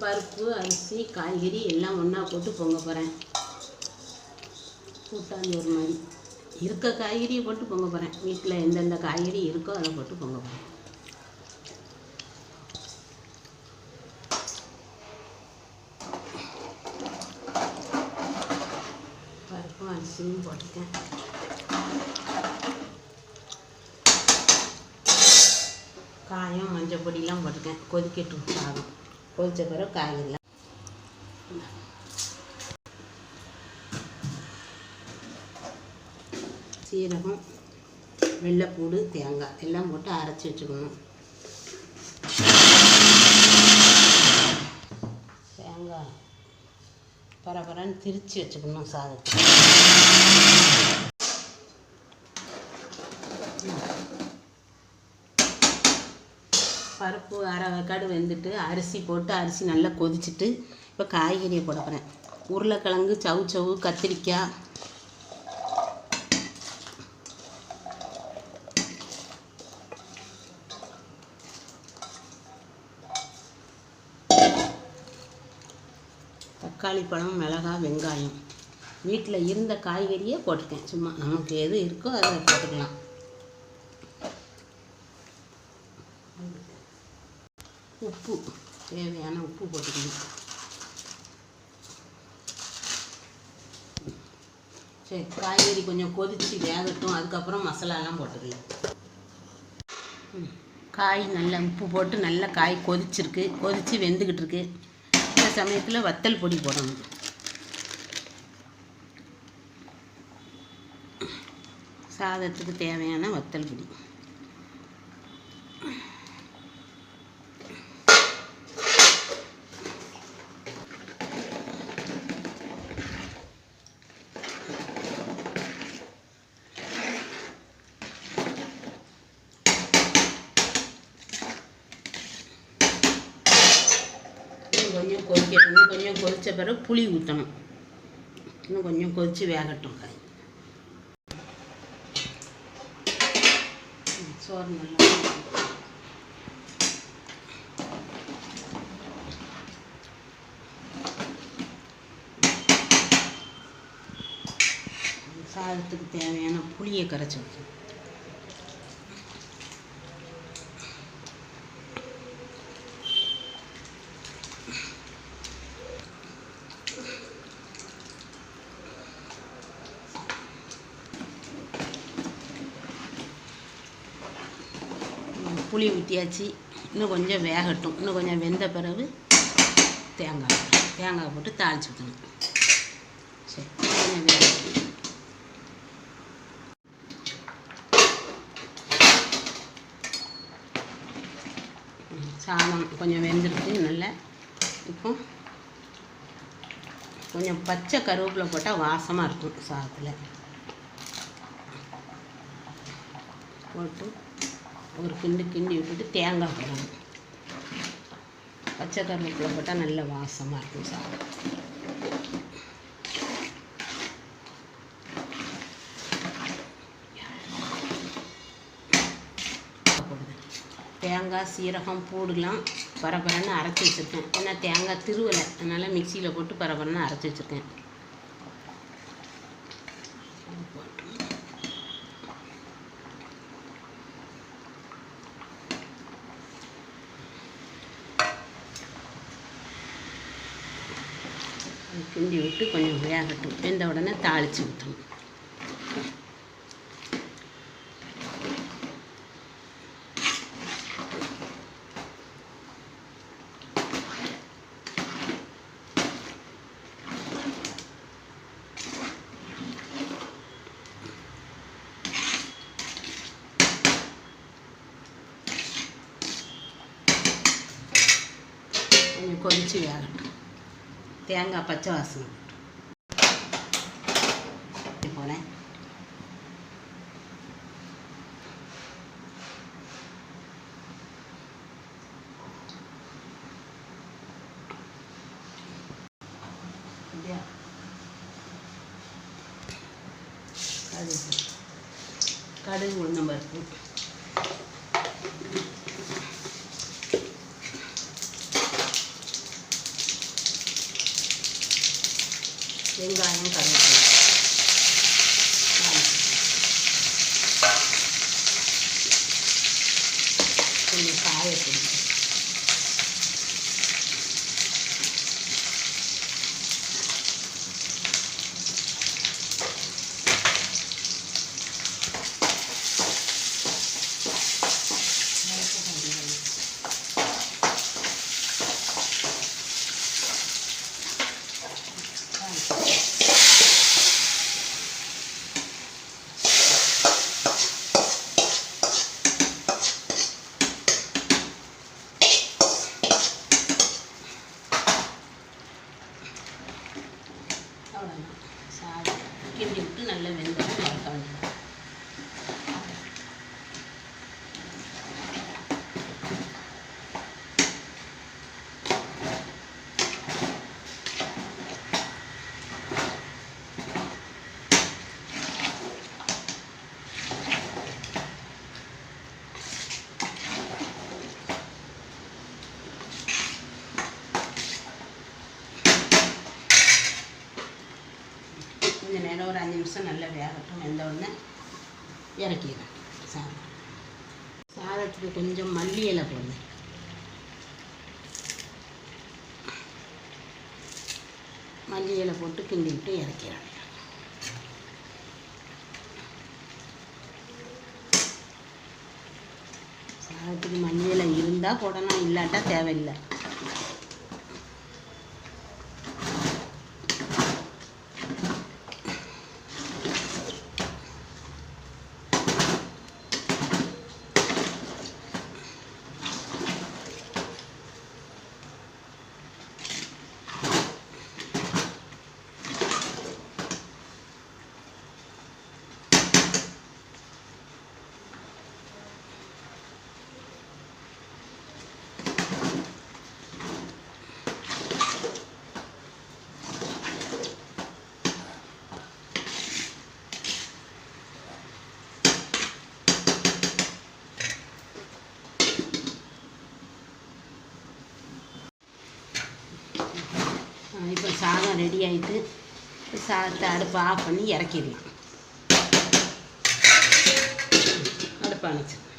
பருப்பு அரிசி காய்கறி எல்லாம் ஒன்றா போட்டு பொங்க போகிறேன் கூட்டாஞ்சோறு மாதிரி. இருக்க காய்கறியை போட்டு பொங்க போகிறேன் வீட்டில் எந்தெந்த காய்கறி இருக்கோ அதை போட்டு பொங்க போகிறேன் பருப்பும் அரிசியும் போட்டுட்டேன். காயம் மஞ்சள் பொடியெலாம் போட்டிருக்கேன் கொதிக்கட்டும் சாதம். கொதிச்ச பிறகு காய்கறிலாம் சீரகம் வெள்ளைப்பூடு தேங்காய் எல்லாம் போட்டு அரைச்சி வச்சுக்கணும். தேங்காய் பரபரன்னு திரித்து வச்சுக்கணும் சாதத்தை பருப்பு அரை வேக்காடு வெந்துட்டு அரிசி போட்டு அரிசி நல்லா கொதிச்சிட்டு இப்போ காய்கறியை போட போகிறேன் உருளைக்கிழங்கு சவு சவு கத்திரிக்காய். தக்காளி பழம் மிளகாய் வெங்காயம். வீட்டில் இருந்த காய்கறியே போட்டுட்டேன். சும்மா நமக்கு எது இருக்கோ அதை போட்டுக்கலாம். உப்பு. தேவையான உப்பு போட்டுக்கணும். சரி காய்கறி கொஞ்சம் கொதித்து வேகட்டும். அதுக்கப்புறம் மசாலாலாம் போட்டுக்கலாம். காய் நல்லா உப்பு போட்டு நல்லா காய் கொதிச்சிருக்கு. கொதித்து வெந்துக்கிட்டு இருக்கு இந்த சமயத்தில் வத்தல் பொடி போடணும். சாதத்துக்கு தேவையான வத்தல் பொடி இன்னும் கொதிக்கட்டும் இன்னும் கொஞ்சம் கொதித்த பிறகு புளி ஊற்றணும் இன்னும் கொஞ்சம் கொதித்து வேகட்டும். காய் சோறு நல்லா சாதத்துக்கு தேவையான புளியை கரைச்சி வைக்கணும் புளி ஊற்றியாச்சு இன்னும் கொஞ்சம் வேகட்டும். இன்னும் கொஞ்சம் வெந்த பிறகு தேங்காய் தேங்காய் போட்டு தாளிச்சு ஊற்றணும் சரி கொஞ்சம் வேகட்டும். சாதம் கொஞ்சம் வெந்திருக்கு நல்லா. இப்போ கொஞ்சம் பச்சை கருவேப்பிலை போட்டால் வாசமாக இருக்கும் சாதத்தில். போட்டு ஒரு கிண்டு கிண்டி விட்டுட்டு தேங்காய் போடணும் பச்சை கருவேப்பிலை போட்டால் நல்ல வாசமாக இருக்கும் சாதம் தேங்காய் சீரகம் பூடுலாம் பரபரன்னு அரைச்சி வச்சுருக்கேன். ஏன்னா தேங்காய் திருவலை அதனால் மிக்சியில் போட்டு பரபரன்னு அரைச்சி வச்சுருக்கேன். கிண்டி விட்டு கொஞ்சம் வேகட்டும். வெந்த உடனே தாளித்து ஊற்றணும் கொஞ்சம் கொதித்து வேகட்டும். தேங்காய் பச்சை வாசனை. போனேன். அப்படியா? கடுகு. உளுந்தம்பருப்பு வெங்காயம் கருவேப்பிலை. கொஞ்சம் காயப்பிடிக்கும் நிமிஷம் நல்லா வேகட்டும் எந்த உடனே இறக்கிடுறேன். சாதம். சாதத்துக்கு கொஞ்சம் மல்லி இலை போடுங்க. மல்லி இலை போட்டு கிண்டி விட்டு இறக்கிறேன் சாதத்துக்கு மல்லி இலை இருந்தால் போடணும் இல்லாட்டா தேவையில்லை. இப்போ சாதம் ரெடி ஆகிட்டு சாதத்தை அடுப்பை ஆஃப் பண்ணி இறக்கிடலாம். அடுப்பு அணைச்சிடலாம்.